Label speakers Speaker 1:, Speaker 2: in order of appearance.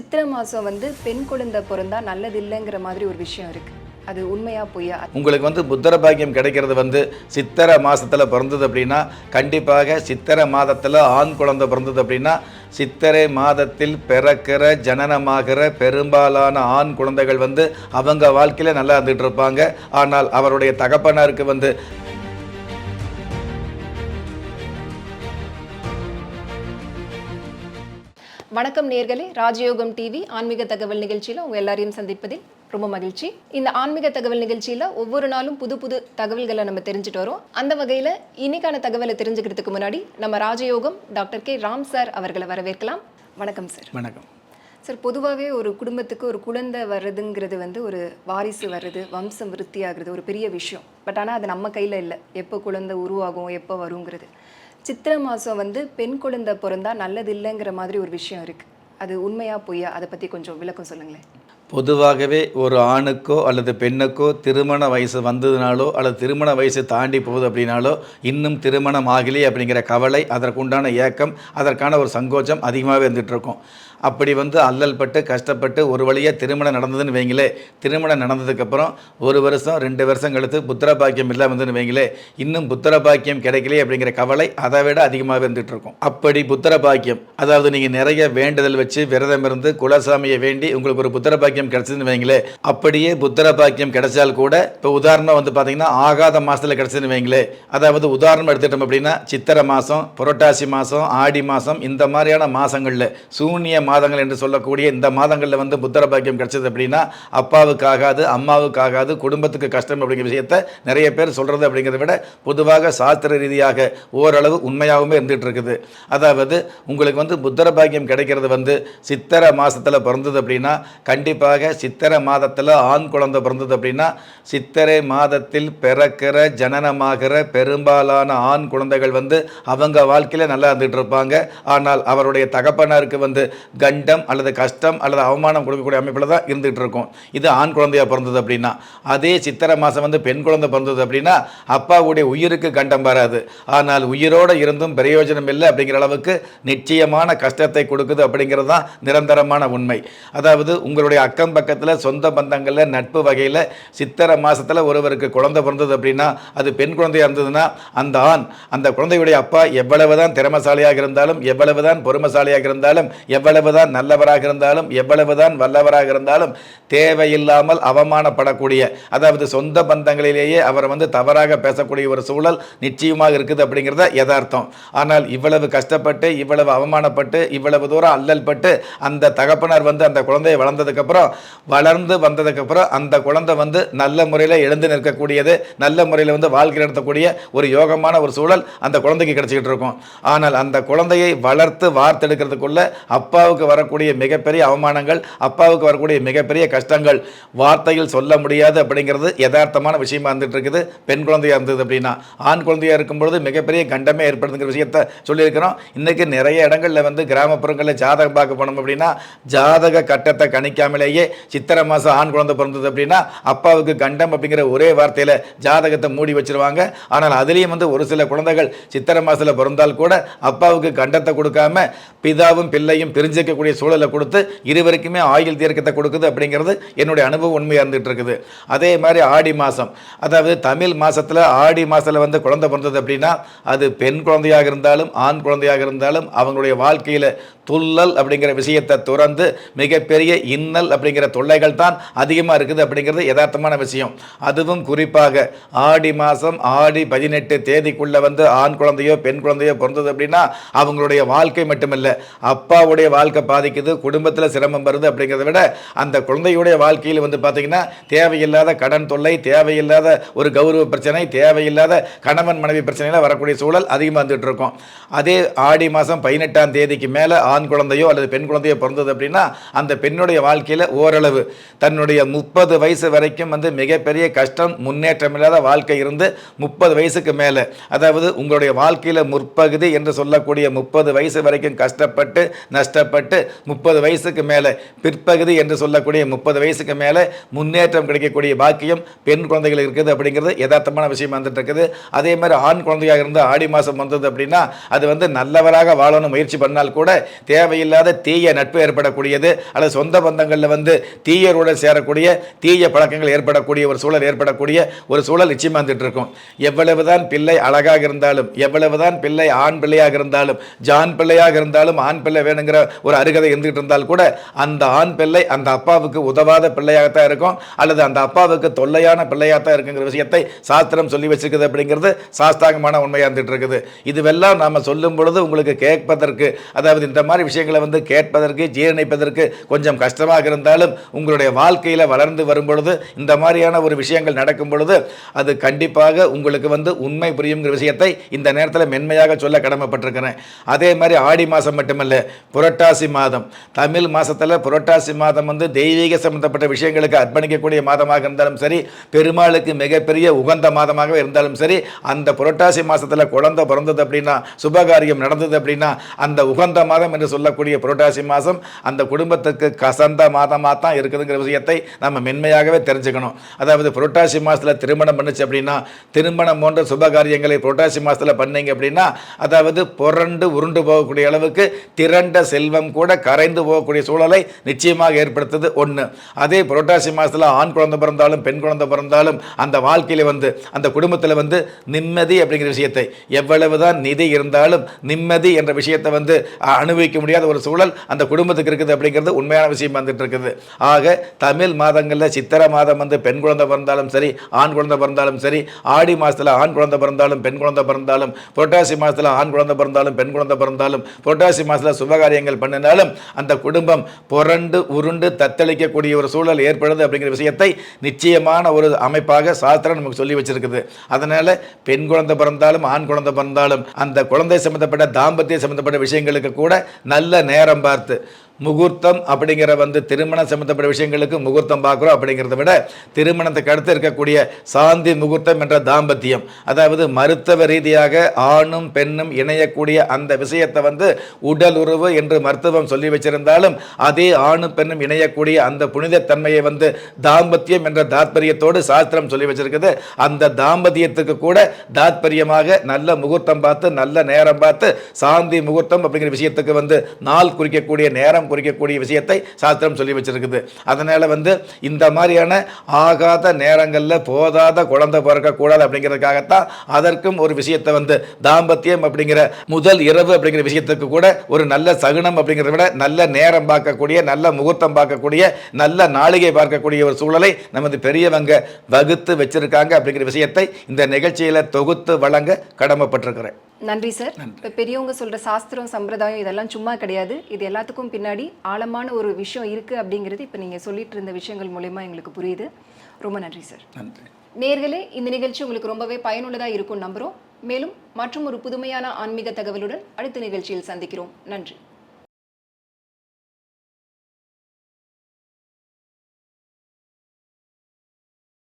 Speaker 1: சித்திரை மாதம் வந்து பெண் குழந்தை பிறந்தா நல்லது இல்லைங்கிற மாதிரி ஒரு விஷயம் இருக்கு. அது உண்மையா பொய்யா?
Speaker 2: உங்களுக்கு வந்து புத்தர பாக்கியம் கிடைக்கிறது வந்து சித்திரை மாதத்தில் பிறந்தது அப்படின்னா கண்டிப்பாக சித்திரை மாதத்தில் ஆண் குழந்தை பிறந்தது அப்படின்னா சித்திரை மாதத்தில் பிறக்கிற ஜனனமாகிற பெரும்பாலான ஆண் குழந்தைகள் வந்து அவங்க வாழ்க்கையில் நல்லா இருந்துகிட்டு இருப்பாங்க. ஆனால் அவருடைய தகப்பனாருக்கு வந்து
Speaker 1: வணக்கம் நேர்களே. ராஜயோகம் டிவி ஆன்மீக தகவல் நிகழ்ச்சியில் உங்க எல்லாரையும் சந்திப்பதில் ரொம்ப மகிழ்ச்சி. இந்த ஆன்மீக தகவல் நிகழ்ச்சியில் ஒவ்வொரு நாளும் புது புது தகவல்களை நம்ம தெரிஞ்சுட்டு வரோம். அந்த வகையில் இன்னைக்கான தகவலை தெரிஞ்சுக்கிறதுக்கு முன்னாடி நம்ம ராஜயோகம் டாக்டர் கே. ராம் சார் அவர்களை வரவேற்கலாம். வணக்கம் சார்.
Speaker 2: வணக்கம்.
Speaker 1: சார் பொதுவாகவே ஒரு குடும்பத்துக்கு ஒரு குழந்தை வர்றதுங்கிறது வந்து ஒரு வாரிசு வர்றது வம்சம் விருத்தியாகிறது ஒரு பெரிய விஷயம். பட் ஆனால் அது நம்ம கையில் இல்லை. எப்போ குழந்தை உருவாகும் எப்போ வருங்கிறது. சித்திரை மாதம் வந்து பெண் குழந்தை பிறந்தா நல்லது இல்லைங்கிற மாதிரி ஒரு விஷயம் இருக்குது அது உண்மையா பொய்யா? அதை பற்றி கொஞ்சம் விளக்கம் சொல்லுங்களேன்.
Speaker 2: பொதுவாகவே ஒரு ஆணுக்கோ அல்லது பெண்ணுக்கோ திருமண வயசு வந்ததுனாலோ அல்லது திருமண வயசு தாண்டி போகுது அப்படின்னாலோ இன்னும் திருமணம் ஆகலையே அப்படிங்கிற கவலை அதற்குண்டான ஏக்கம் அதற்கான ஒரு சங்கோச்சம் அதிகமாகவே இருந்துகிட்டு இருக்கும். அப்படி வந்து அல்லல் பட்டு கஷ்டப்பட்டு ஒரு வழியாக திருமணம் நடந்ததுன்னு வைங்களே திருமணம் நடந்ததுக்கப்புறம் ஒரு வருஷம் ரெண்டு வருஷம் கழித்து புத்திர பாக்கியம் இல்லாமல் இருந்துன்னு வைங்களே இன்னும் புத்திர பாக்கியம் கிடைக்கலையே அப்படிங்கிற கவலை அதை விட அதிகமாக இருந்துகிட்டு இருக்கும். அப்படி புத்திர பாக்கியம் அதாவது நீங்கள் நிறைய வேண்டுதல் வச்சு விரதம் இருந்து குலசாமியை வேண்டி உங்களுக்கு ஒரு புத்திர பாக்கியம் கிடைச்சதுன்னு வைங்களே அப்படியே புத்திர பாக்கியம் கிடைச்சால் கூட இப்போ உதாரணம் வந்து பார்த்தீங்கன்னா ஆகாத மாதத்தில் கிடைச்சதுன்னு வைங்களே அதாவது உதாரணம் எடுத்துட்டோம் அப்படின்னா சித்திரை மாதம் புரட்டாசி மாதம் ஆடி மாதம் இந்த மாதிரியான மாதங்களில் சூன்ய மாதங்கள் என்று சொல்லக்கூடிய இந்த மாதங்களில் வந்து புத்திர பாக்கியம் கிடைச்சது அப்படின்னா அப்பாவுக்கு ஆகாது அம்மாவுக்கு ஆகாது குடும்பத்துக்கு கஷ்டம் அப்படிங்கிற விஷயத்த நிறைய பேர் சொல்கிறது அப்படிங்கிறத விட பொதுவாக சாஸ்திர ரீதியாக ஓரளவு உண்மையாகவுமே இருந்துகிட்டு இருக்குது. அதாவது உங்களுக்கு வந்து புத்திர பாக்கியம் கிடைக்கிறது வந்து சித்திரை மாதத்தில் பிறந்தது அப்படின்னா கண்டிப்பாக சித்திரை மாதத்தில் ஆண் குழந்தை பிறந்தது அப்படின்னா சித்திரை மாதத்தில் பிறக்கிற ஜனனமாகிற பெரும்பாலான ஆண் குழந்தைகள் வந்து அவங்க வாழ்க்கையில் நல்லா இருந்துகிட்டு இருப்பாங்க. ஆனால் அவருடைய தகப்பனாருக்கு வந்து கண்டம் அல்லது கஷ்டம் அல்லது அவமானம் கொடுக்கக்கூடிய அமைப்பில் தான் இருந்துகிட்டு இருக்கும். இது ஆண் குழந்தையாக பிறந்தது அப்படின்னா. அதே சித்திரை மாதம் வந்து பெண் குழந்தை பிறந்தது அப்படின்னா அப்பாவுடைய உயிருக்கு கண்டம் வராது. ஆனால் உயிரோடு இருந்தும் பிரயோஜனம் இல்லை அப்படிங்கிற அளவுக்கு நிச்சயமான கஷ்டத்தை கொடுக்குது அப்படிங்கிறது தான் நிரந்தரமான உண்மை. அதாவது உங்களுடைய அக்கம் பக்கத்தில் சொந்த பந்தங்களில் நட்பு வகையில் சித்திரை மாதத்தில் ஒருவருக்கு குழந்தை பிறந்தது அப்படின்னா அது பெண் குழந்தையாக இருந்ததுன்னா அந்த ஆண் அந்த குழந்தையுடைய அப்பா எவ்வளவு தான் திறமசாலியாக இருந்தாலும் எவ்வளவு தான் பொறுமசாலியாக இருந்தாலும் எவ்வளவு தான் நல்லவராக இருந்தாலும் எவ்வளவு தான் வல்லவராக இருந்தாலும் தேவையில்லாமல் அவமானப்படக்கூடிய அதாவது சொந்த பந்தங்களிலேயே அவரை வந்து தவறாக பேசக்கூடிய ஒரு சூழல் நிச்சயமாக இருக்குது அப்படிங்கிறத யதார்த்தம். ஆனால் இவ்வளவு கஷ்டப்பட்டு இவ்வளவு அவமானப்பட்டு இவ்வளவு தூரம் அல்லல் பட்டு அந்த தகப்பனார் வந்து அந்த குழந்தையை வளர்ந்ததுக்கப்புறம் வளர்ந்து வந்ததுக்கப்புறம் அந்த குழந்தை வந்து நல்ல முறையில் எழுந்து நிற்கக்கூடியது நல்ல முறையில் வந்து வாழ்க்கை நடத்தக்கூடிய ஒரு யோகமான ஒரு சூழல் அந்த குழந்தைக்கு கிடைச்சிக்கிட்டு இருக்கும். ஆனால் அந்த குழந்தையை வளர்த்து வார்த்தெடுக்கிறதுக்குள்ள அப்பாவுக்கு அப்பாவுக்கு வரக்கூடிய மிகப்பெரிய அவமானங்கள் அப்பாவுக்கு வரக்கூடிய மிகப்பெரிய கஷ்டங்கள் வார்த்தையில் சொல்ல முடியாது அப்படிங்கிறது யதார்த்தமான விஷயமா இருந்துட்டு இருக்குது பெண் குழந்தையா இருந்தது அப்படின்னா ஆண் குழந்தையா இருக்கும்பொழுது மிகப்பெரிய கண்டமே ஏற்படுதுங்கிற விஷயத்த சொல்லியிருக்கிறோம். இன்னைக்கு நிறைய இடங்களில் வந்து கிராமப்புறங்களில் ஜாதகம் பார்க்க போனோம் அப்படின்னா ஜாதக கட்டத்தை கணிக்காமலேயே சித்திரை மாதம் ஆண் குழந்தை பிறந்தது அப்படின்னா அப்பாவுக்கு கண்டம் அப்படிங்கிற ஒரே வார்த்தையில் ஜாதகத்தை மூடி வச்சிருவாங்க. ஆனால் அதுலேயும் வந்து ஒரு சில குழந்தைகள் சித்திரை மாதத்தில் பிறந்தால் கூட அப்பாவுக்கு கண்டத்தை கொடுக்காம பிதாவும் பிள்ளையும் பிரிஞ்சுக்க பிரிஞ்சிக்கக்கூடிய சூழலை கொடுத்து இருவருக்குமே ஆயுள் தீர்க்கத்தை கொடுக்குது அப்படிங்கிறது என்னுடைய அனுபவம் உண்மையாக இருந்துகிட்டு இருக்குது அதே மாதிரி ஆடி மாதம் அதாவது தமிழ் மாதத்தில் ஆடி மாதத்தில் வந்து குழந்தை பிறந்தது அப்படின்னா அது பெண் குழந்தையாக இருந்தாலும் ஆண் குழந்தையாக இருந்தாலும் அவங்களுடைய வாழ்க்கையில் துள்ளல் அப்படிங்கிற விஷயத்தை துறந்து மிகப்பெரிய இன்னல் அப்படிங்கிற தொல்லைகள் தான் அதிகமாக இருக்குது அப்படிங்கிறது யதார்த்தமான விஷயம். அதுவும் குறிப்பாக ஆடி மாதம் ஆடி பதினெட்டு தேதிக்குள்ளே வந்து ஆண் குழந்தையோ பெண் குழந்தையோ பிறந்தது அப்படின்னா அவங்களுடைய வாழ்க்கை மட்டுமில்லை அப்பாவுடைய வாழ்க்கை பாதிக்குது குடும்பத்தில் சிரமம் வருது அப்படிங்கிறத விட அந்த குழந்தையுடைய வாழ்க்கையில் வந்து பார்த்திங்கன்னா தேவையில்லாத கடன் தொல்லை தேவையில்லாத ஒரு கௌரவ பிரச்சனை தேவையில்லாத கணவன் மனைவி பிரச்சனையில் வரக்கூடிய சூழல் அதிகமாக வந்துட்டு இருக்கும். அதே ஆடி மாதம் பதினெட்டாம் தேதிக்கு மேலே ஆண் குழந்தையோ அல்லது பெண் குழந்தையோ பிறந்தது அப்படின்னா அந்த பெண்ணுடைய வாழ்க்கையில் ஓரளவு தன்னுடைய முப்பது வயசு வரைக்கும் வந்து மிகப்பெரிய கஷ்டம் முன்னேற்றம் இல்லாத வாழ்க்கை இருந்து முப்பது வயசுக்கு மேலே. அதாவது உங்களுடைய வாழ்க்கையில் முற்பகுதி என்று சொல்லக்கூடிய முப்பது வயசு வரைக்கும் கஷ்டப்பட்டு நஷ்டப்பட்டு முப்பது வயசுக்கு மேலே பிற்பகுதி என்று சொல்லக்கூடிய முப்பது வயசுக்கு மேலே முன்னேற்றம் கிடைக்கக்கூடிய பாக்கியம் பெண் குழந்தைகள் இருக்குது அப்படிங்கிறது யதார்த்தமான விஷயம் வந்துட்டு இருக்குது அதே மாதிரி ஆண் குழந்தையாக இருந்து ஆடி மாதம் வந்தது அப்படின்னா அது வந்து நல்லவராக வாழணும் முயற்சி பண்ணால் கூட தேவையில்லாத தீய நட்பு ஏற்படக்கூடியது. அல்லது சொந்த பந்தங்களில் வந்து தீயருடன் சேரக்கூடிய தீய பழக்கங்கள் ஏற்படக்கூடிய ஒரு சூழல் ஏற்படக்கூடிய ஒரு சூழல் நிச்சயமாக வந்துட்டு இருக்கும் எவ்வளவுதான் பிள்ளை அழகாக இருந்தாலும் எவ்வளவுதான் பிள்ளை ஆண் பிள்ளையாக இருந்தாலும் ஜான் பிள்ளையாக இருந்தாலும் ஆண் பிள்ளை வேணுங்கிற ஒரு அருகதை இருந்துகிட்டு இருந்தால் கூட அந்த ஆண் பிள்ளை அந்த அப்பாவுக்கு உதவாத பிள்ளையாகத்தான் இருக்கும் அல்லது அந்த அப்பாவுக்கு தொல்லையான பிள்ளையாகத்தான் இருக்குங்கிற விஷயத்தை சாஸ்திரம் சொல்லி வச்சிருக்குது அப்படிங்கிறது சாஸ்தாங்கமான உண்மையாக இருந்துகிட்டு இருக்குது. இதுவெல்லாம் நாம் சொல்லும் பொழுது உங்களுக்கு கேட்பதற்கு அதாவது இந்த மாதிரி விஷயங்களை வந்து கேட்பதற்கு ஜீரணிப்பதற்கு கொஞ்சம் கஷ்டமாக இருந்தாலும் உங்களுடைய வாழ்க்கையில் வளர்ந்து வரும் பொழுது இந்த மாதிரியான ஒரு விஷயங்கள் நடக்கும் பொழுது அது கண்டிப்பாக உங்களுக்கு வந்து உண்மை புரியுங்கிற விஷயத்தை இந்த நேரத்தில் மென்மையாக சொல்ல கடமைப்பட்டிருக்கிறேன். அதே மாதிரி ஆடி மாதம் மட்டுமல்ல புரட்டாசி மாதம். தமிழ் மாதத்தில் புரட்டாசி மாதம் வந்து தெய்வீக சம்பந்தப்பட்ட விஷயங்களுக்கு அர்ப்பணிக்கக்கூடிய மாதமாக இருந்தாலும் சரி பெருமாளுக்கு மிகப்பெரிய உகந்த மாதமாக இருந்தாலும் சரி அந்த புரட்டாசி மாதத்தில் குழந்தை பிறந்தது அப்படின்னா சுபகாரியம் நடந்தது அப்படின்னா அந்த உகந்த மாதம் என்று சொல்லக்கூடிய புரட்டாசி மாதம் அந்த குடும்பத்துக்கு கசந்த மாதமாக தான் இருக்குதுங்கிற விஷயத்தை நம்ம மென்மையாகவே தெரிஞ்சுக்கணும். அதாவது புரட்டாசி மாதத்தில் திருமணம் பண்ணுச்சு அப்படின்னா திருமணம் போன்ற சுபகாரியங்களை புரட்டாசி மாதத்தில் பண்ணீங்க அப்படின்னா அதாவது புரண்டு உருண்டு போகக்கூடிய அளவுக்கு திரண்ட செல்வம் கூட கரைந்து போகக்கூடிய சூழலை நிச்சயமாக ஏற்படுத்துது ஒன்று அதே புரட்டாசி மாதத்தில் ஆண் குழந்தை பிறந்தாலும் பெண் குழந்தை பிறந்தாலும் அந்த வாழ்க்கையில் வந்து அந்த குடும்பத்தில் வந்து நிம்மதி அப்படிங்கிற விஷயத்தை எவ்வளவுதான் நிதி இருந்தாலும் நிம்மதி என்ற விஷயத்தை வந்து அனுபவிக்க முடியாத ஒரு சூழல் அந்த குடும்பத்துக்கு இருக்குது அப்படிங்கிறது உண்மையான விஷயம் வந்துட்டு இருக்குது. ஆக தமிழ் மாதங்களில் சித்திரை மாதம் வந்து பெண் குழந்தை பிறந்தாலும் சரி ஆண் குழந்தை பிறந்தாலும் சரி ஆடி மாதத்தில் ஆண் குழந்தை பிறந்தாலும் பெண் குழந்தை பிறந்தாலும் புரட்டாசி மாதத்தில் ஆண் குழந்தை பிறந்தாலும் பெண் குழந்தை பிறந்தாலும் புரட்டாசி மாதத்தில் சுபகாரியங்கள் இருந்தாலும் அந்த குடும்பம் புரண்டு உருண்டு தத்தளிக்கக்கூடிய ஒரு சூழல் ஏற்படுது அப்படிங்கிற விஷயத்தை நிச்சயமான ஒரு அமைப்பாக சாஸ்திரம் நமக்கு சொல்லி வச்சிருக்குது. அதனால பெண் குழந்தை பிறந்தாலும் ஆண் குழந்தை பிறந்தாலும் அந்த குழந்தை சம்பந்தப்பட்ட தாம்பத்திய சம்பந்தப்பட்ட விஷயங்களுக்கு கூட நல்ல நேரம் பார்த்து முகூர்த்தம் அப்படிங்கிற வந்து திருமணம் சம்பந்தப்பட்ட விஷயங்களுக்கு முகூர்த்தம் பார்க்குறோம் அப்படிங்கிறத விட திருமணத்துக்கு அடுத்து இருக்கக்கூடிய சாந்தி முகூர்த்தம் என்ற தாம்பத்தியம். அதாவது மருத்துவ ரீதியாக ஆணும் பெண்ணும் இணையக்கூடிய அந்த விஷயத்தை வந்து உடல் உறவு என்று மருத்துவம் சொல்லி வச்சிருந்தாலும் அதே ஆணும் பெண்ணும் இணையக்கூடிய அந்த புனிதத்தன்மையை வந்து தாம்பத்தியம் என்ற தாத்பரியத்தோடு சாஸ்திரம் சொல்லி வச்சிருக்குது. அந்த தாம்பத்தியத்துக்கு கூட தாத்பரியமாக நல்ல முகூர்த்தம் பார்த்து நல்ல நேரம் பார்த்து சாந்தி முகூர்த்தம் அப்படிங்கிற விஷயத்துக்கு வந்து நாள் குறிக்கக்கூடிய நேரம் குறிக்கக்கூடிய விஷயத்தை சாஸ்திரம் சொல்லி வச்சிருக்குது. அதனால வந்து இந்த மாதிரியான ஆகாத நேரங்களில் போதாத குழந்தை பிறக்கக்கூடாது அப்படிங்கிறதுக்காகத்தான் அதற்கும் ஒரு விஷயத்தை வந்து தாம்பத்தியம் அப்படிங்கிற முதல் இரவு அப்படிங்கிற விஷயத்துக்கு கூட ஒரு நல்ல சகுனம் அப்படிங்கிறத விட நல்ல நேரம் பார்க்கக்கூடிய நல்ல முகூர்த்தம் பார்க்கக்கூடிய நல்ல நாளிகை பார்க்கக்கூடிய ஒரு சூழலை நமது பெரியவங்க வகுத்து வச்சிருக்காங்க அப்படிங்கிற விஷயத்தை இந்த நிகழ்ச்சியில் தொகுத்து வழங்க கடமைப்பட்டிருக்கிறேன்.
Speaker 1: நன்றி சார். இப்போ பெரியவங்க சொல்ற சாஸ்திரம் சம்பிரதாயம் இதெல்லாம் சும்மா கிடையாது. இது எல்லாத்துக்கும் பின்னாடி ஆழமான ஒரு விஷயம் இருக்கு அப்படிங்கிறது இப்போ நீங்க சொல்லிட்டு இருந்த விஷயங்கள் மூலயமா எங்களுக்கு புரியுது. ரொம்ப நன்றி சார்.
Speaker 2: நன்றி.
Speaker 1: நேர்களே இந்த நிகழ்ச்சி உங்களுக்கு ரொம்பவே பயனுள்ளதாக இருக்கும் நம்புகிறோம் மேலும் மற்றும் ஒரு புதுமையான ஆன்மீக தகவலுடன் அடுத்த நிகழ்ச்சியில் சந்திக்கிறோம். நன்றி.